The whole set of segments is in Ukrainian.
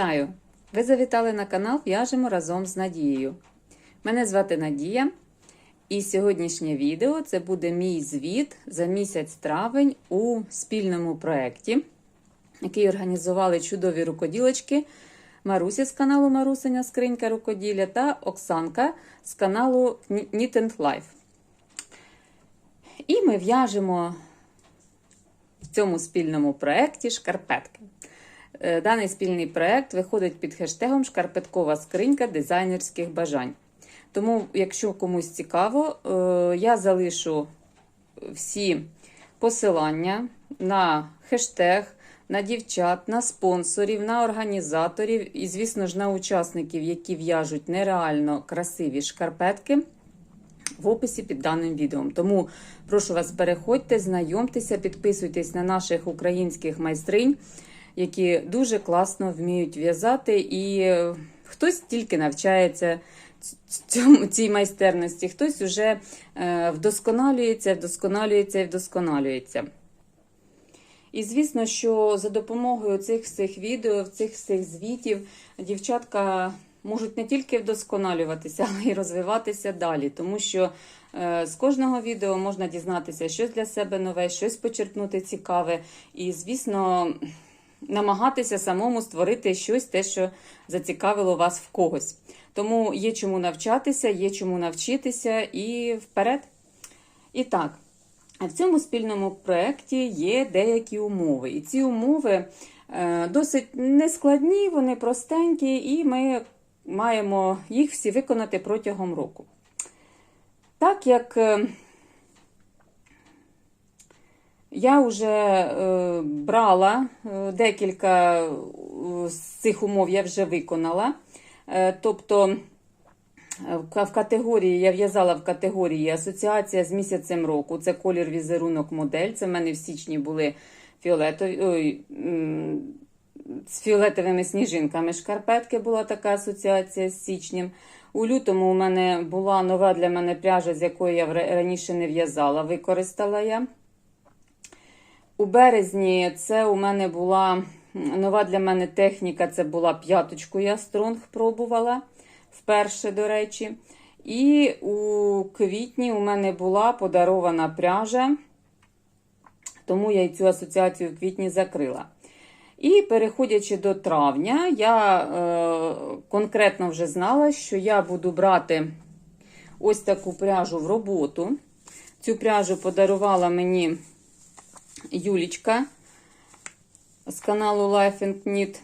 Вітаю! Ви завітали на канал В'яжемо разом з Надією. Мене звати Надія, і сьогоднішнє відео це буде мій звіт за місяць травень у спільному проєкті, який організували чудові рукоділочки Маруся з каналу Марусиня Скринька Рукоділля та Оксанка з каналу Knit and Life. І ми в'яжемо в цьому спільному проєкті шкарпетки. Е, Даний спільний проєкт виходить під хештегом Шкарпеткова скринька дизайнерських бажань. Тому, якщо комусь цікаво, е, я залишу всі посилання на хештег, на дівчат, на спонсорів, на організаторів і, звісно ж, на учасників, які в'яжуть нереально красиві шкарпетки в описі під даним відео. Тому прошу вас, переходьте, знайомтеся, підписуйтесь на наших українських майстринь, які дуже класно вміють в'язати, і е, хтось тільки навчається цьому, цій майстерності, хтось вже е, вдосконалюється, вдосконалюється і вдосконалюється. І звісно, що за допомогою цих всіх відео, цих всіх звітів, дівчатка можуть не тільки вдосконалюватися, але й розвиватися далі. Тому що е, з кожного відео можна дізнатися щось для себе нове, щось почерпнути цікаве. І, звісно, намагатися самому створити щось, те, що зацікавило вас в когось. Тому є чому навчатися, є чому навчитися і вперед. І так. В цьому спільному проєкті є деякі умови. І ці умови е, досить нескладні, вони простенькі, і ми маємо їх всі виконати протягом року. Так як е, я вже е, брала декілька з цих умов, я вже виконала. Тобто в категорії я в'язала в категорії Асоціація з місяцем року. Це колір візерунок модель. Це в мене в січні були фіолетові, ой, з фіолетовими сніжинками. Шкарпетки була така асоціація з січнем. У лютому у мене була нова для мене пряжа, з якої я раніше не в'язала, використала я. У березні це у мене була нова для мене техніка, це була п'яточку, я стронг пробувала вперше, до речі. І у квітні у мене була подарована пряжа, тому я і цю асоціацію в квітні закрила. І переходячи до травня, я е, конкретно вже знала, що я буду брати ось таку пряжу в роботу. Цю пряжу подарувала мені Юлічка з каналу Life and Knit.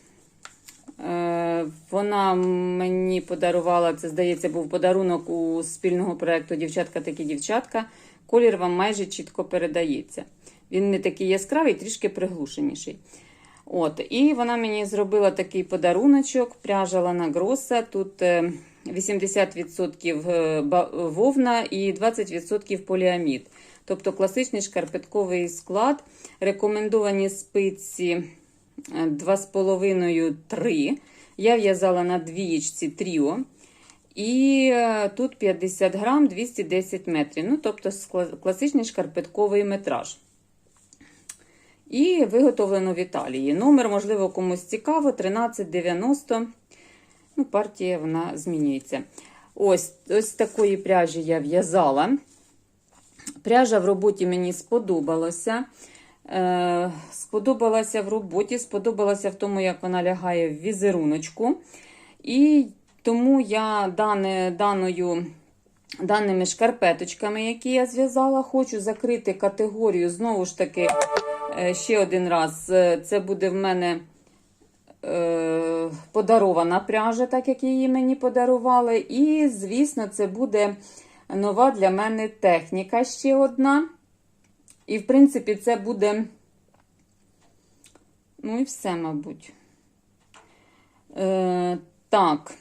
Е, вона мені подарувала, це, здається, був подарунок у спільного проєкту Дівчатка такі дівчатка. Колір вам майже чітко передається. Він не такий яскравий, трішки приглушеніший. От, І вона мені зробила такий подаруночок, пряжа Лана Гроса. Тут 80% е, вовна і 20% поліамід. Тобто класичний шкарпетковий склад. Рекомендовані спиці 2,5-3. Я в'язала на двієчці тріо. І е, тут 50 грам 210 метрів. Ну, тобто класичний шкарпетковий метраж. І виготовлено в Італії. Номер, можливо, комусь цікаво, 1390. Ну, Партія вона змінюється. Ось ось такої пряжі я в'язала. Пряжа в роботі мені сподобалася. Е, сподобалася в роботі, сподобалася в тому, як вона лягає в візеруночку. І тому я дане, даною, даними шкарпеточками, які я зв'язала, хочу закрити категорію, знову ж таки, е, ще один раз, е, це буде в мене подарована пряжа, так як її мені подарували. І, звісно, це буде нова для мене техніка ще одна. І, в принципі, це буде, ну і все, мабуть. Е, Так,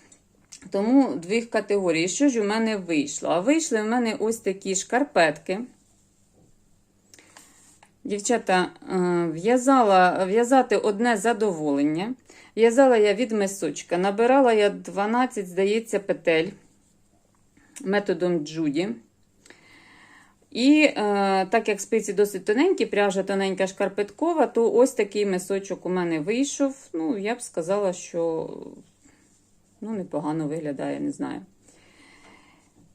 тому дві категорії. Що ж у мене вийшло? А вийшли в мене ось такі шкарпетки. Дівчата, е, в'язала в'язати одне задоволення. В'язала я від мисочка. Набирала я 12, здається, петель методом Джуді. І е, так як спиці досить тоненькі, пряжа тоненька шкарпеткова, то ось такий мисочок у мене вийшов. Ну, я б сказала, що ну, непогано виглядає, не знаю.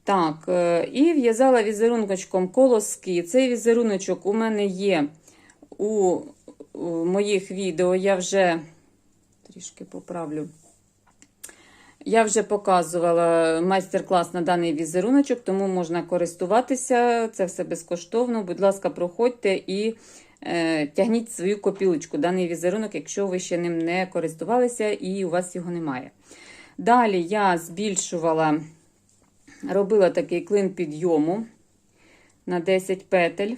Так, е, і в'язала візеруночком колоски. Цей візеруночок у мене є у, у моїх відео. Я вже трішки поправлю. Я вже показувала майстер-клас на даний візеруночок, тому можна користуватися. Це все безкоштовно. Будь ласка, проходьте і е, тягніть свою копілочку, даний візерунок, якщо ви ще ним не користувалися і у вас його немає. Далі я збільшувала, робила такий клин підйому на 10 петель,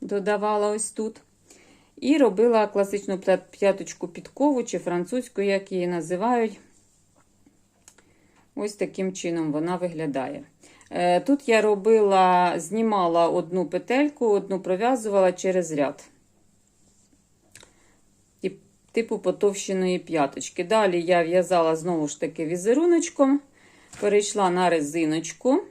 додавала ось тут. І робила класичну п'яточку підкову чи французьку, як її називають. Ось таким чином вона виглядає. Е, Тут я робила, знімала одну петельку, одну пров'язувала через ряд. Типу потовщеної п'яточки. Далі я в'язала знову ж таки візеруночком, перейшла на резиночку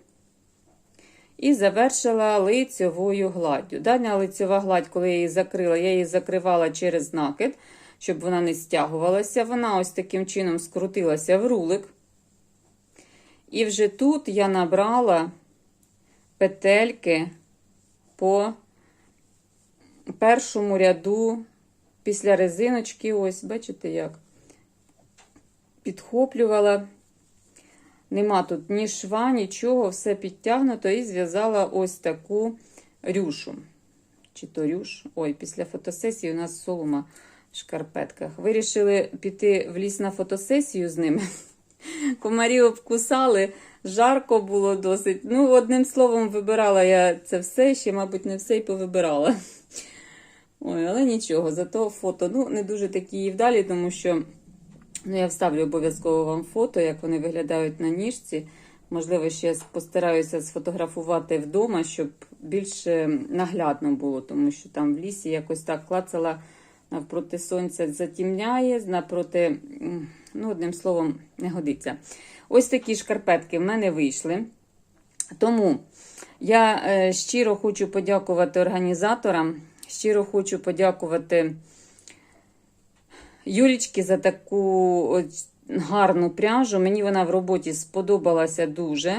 і завершила лицьовою гладдю. Дана лицьова гладь, коли я її закрила, я її закривала через накид, щоб вона не стягувалася. Вона ось таким чином скрутилася в рулик. І вже тут я набрала петельки по першому ряду після резиночки, ось, бачите, як підхоплювала. Нема тут ні шва, нічого, все підтягнуто і зв'язала ось таку рюшу. Чи то рюш. Ой, після фотосесії у нас солома в шкарпетках. Вирішили піти в ліс на фотосесію з ними. Комарі обкусали, жарко було досить. Ну, одним словом, вибирала я це все, ще, мабуть, не все й повибирала. Ой, але нічого, зато фото ну, не дуже такі і вдалі, тому що ну, я вставлю обов'язково вам фото, як вони виглядають на ніжці. Можливо, ще я постараюся сфотографувати вдома, щоб більш наглядно було, тому що там в лісі якось так клацала навпроти сонця затімняє, напроти, ну, одним словом, не годиться. Ось такі шкарпетки в мене вийшли. Тому я е, щиро хочу подякувати організаторам, щиро хочу подякувати Юлічки за таку гарну пряжу. Мені вона в роботі сподобалася дуже.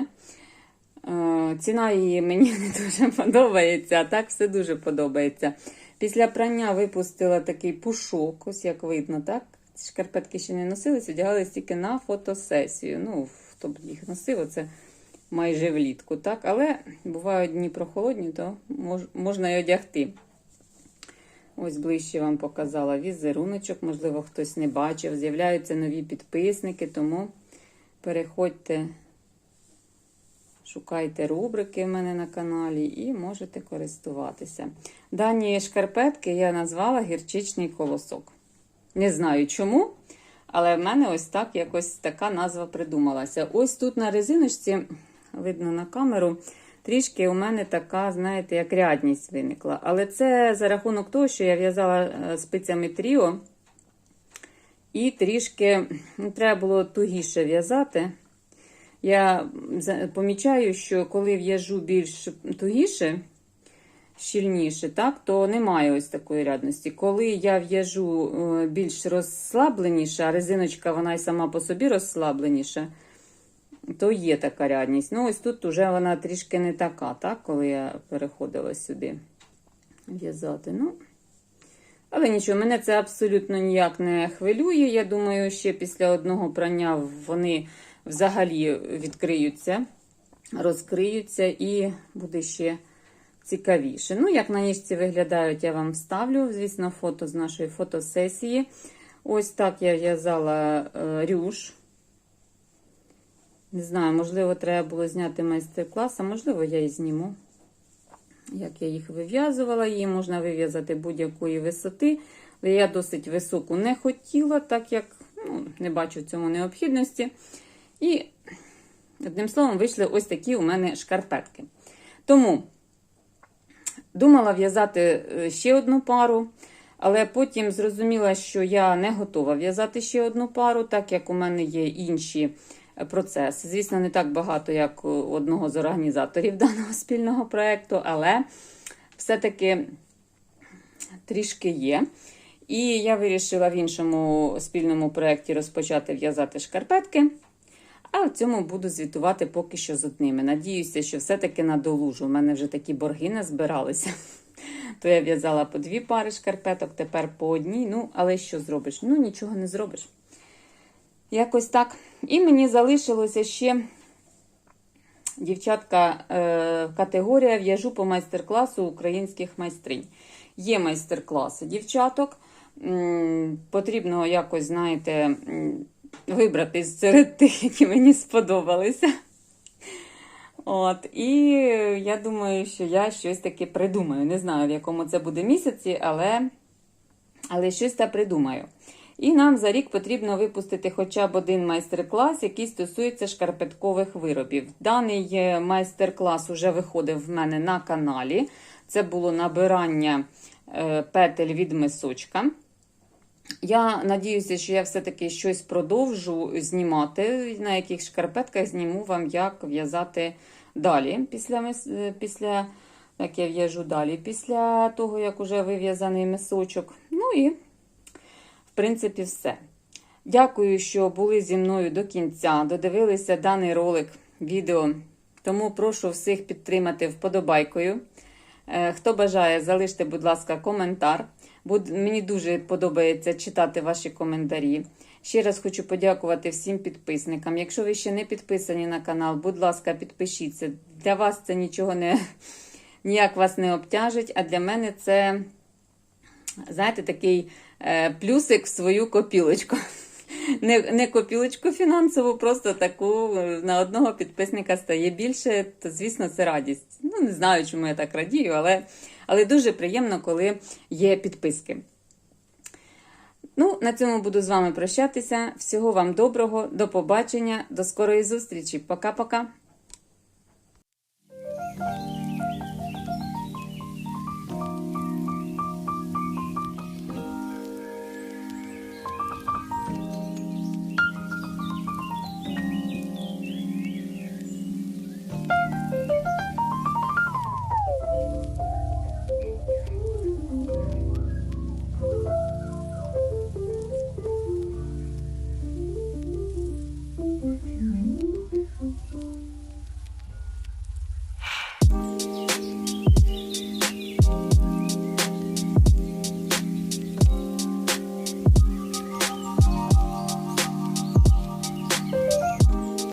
Е, Ціна її мені не дуже подобається, а так все дуже подобається. Після прання випустила такий пушок, ось як видно, так? Шкарпетки ще не носились, одягалися тільки на фотосесію. Ну, хто б їх носив, це майже влітку, так? Але бувають дні прохолодні, то мож, можна й одягти. Ось ближче вам показала візеруночок, можливо, хтось не бачив. З'являються нові підписники, тому переходьте, шукайте рубрики в мене на каналі і можете користуватися. Дані шкарпетки я назвала гірчичний колосок. Не знаю чому, але в мене ось так якось така назва придумалася. Ось тут на резиночці, видно на камеру, трішки у мене така, знаєте, як рядність виникла. Але це за рахунок того, що я в'язала спицями тріо. І трішки ну, треба було тугіше в'язати. Я помічаю, що коли в'яжу більш тугіше, щільніше, так, то немає ось такої рядності. Коли я в'яжу більш розслабленіше, а резиночка вона й сама по собі розслабленіша, то є така рядність. Ну, ось тут вже вона трішки не така, так, коли я переходила сюди в'язати. Ну, але нічого, мене це абсолютно ніяк не хвилює. Я думаю, ще після одного прання вони взагалі відкриються, розкриються і буде ще цікавіше. Ну, як на ніжці виглядають, я вам вставлю, звісно, фото з нашої фотосесії. Ось так я в'язала рюш. Не знаю, можливо, треба було зняти майстер-клас, а можливо, я і зніму. Як я їх вив'язувала, її можна вив'язати будь-якої висоти. Я досить високу не хотіла, так як ну, не бачу в цьому необхідності. І, одним словом, вийшли ось такі у мене шкарпетки. Тому думала в'язати ще одну пару, але потім зрозуміла, що я не готова в'язати ще одну пару, так як у мене є інші процес. Звісно, не так багато, як у одного з організаторів даного спільного проєкту, але все-таки трішки є. І я вирішила в іншому спільному проєкті розпочати в'язати шкарпетки. А в цьому буду звітувати поки що з одними. Надіюся, що все-таки надолужу. У мене вже такі борги назбиралися. То я в'язала по дві пари шкарпеток, тепер по одній. Ну, але що зробиш? Ну, нічого не зробиш. Якось так. І мені залишилося ще дівчатка е, категорія в'яжу по майстер-класу українських майстринь. Є майстер-класи дівчаток. Потрібно якось, знаєте, м, вибрати серед тих, які мені сподобалися. От, і я думаю, що я щось таке придумаю. Не знаю, в якому це буде місяці, але, але щось та придумаю. І нам за рік потрібно випустити хоча б один майстер-клас, який стосується шкарпеткових виробів. Даний е, майстер-клас вже виходив в мене на каналі. Це було набирання е, петель від мисочка. Я надіюся, що я все-таки щось продовжу знімати, на яких шкарпетках зніму вам, як в'язати далі. Після, після як я в'яжу далі, після того, як уже вив'язаний мисочок. Ну і, в принципі, все. Дякую, що були зі мною до кінця, додивилися даний ролик, відео. Тому прошу всіх підтримати вподобайкою. Е, Хто бажає, залиште, будь ласка, коментар. Мені дуже подобається читати ваші коментарі. Ще раз хочу подякувати всім підписникам. Якщо ви ще не підписані на канал, будь ласка, підпишіться. Для вас це нічого не ніяк вас не обтяжить, а для мене це, знаєте, такий е, плюсик в свою копілочку. Не, не копілочку фінансову, просто таку е, на одного підписника стає більше, то звісно це радість. Ну, не знаю, чому я так радію, але, але дуже приємно, коли є підписки. Ну, на цьому буду з вами прощатися. Всього вам доброго, до побачення, до скорої зустрічі. Пока-пока.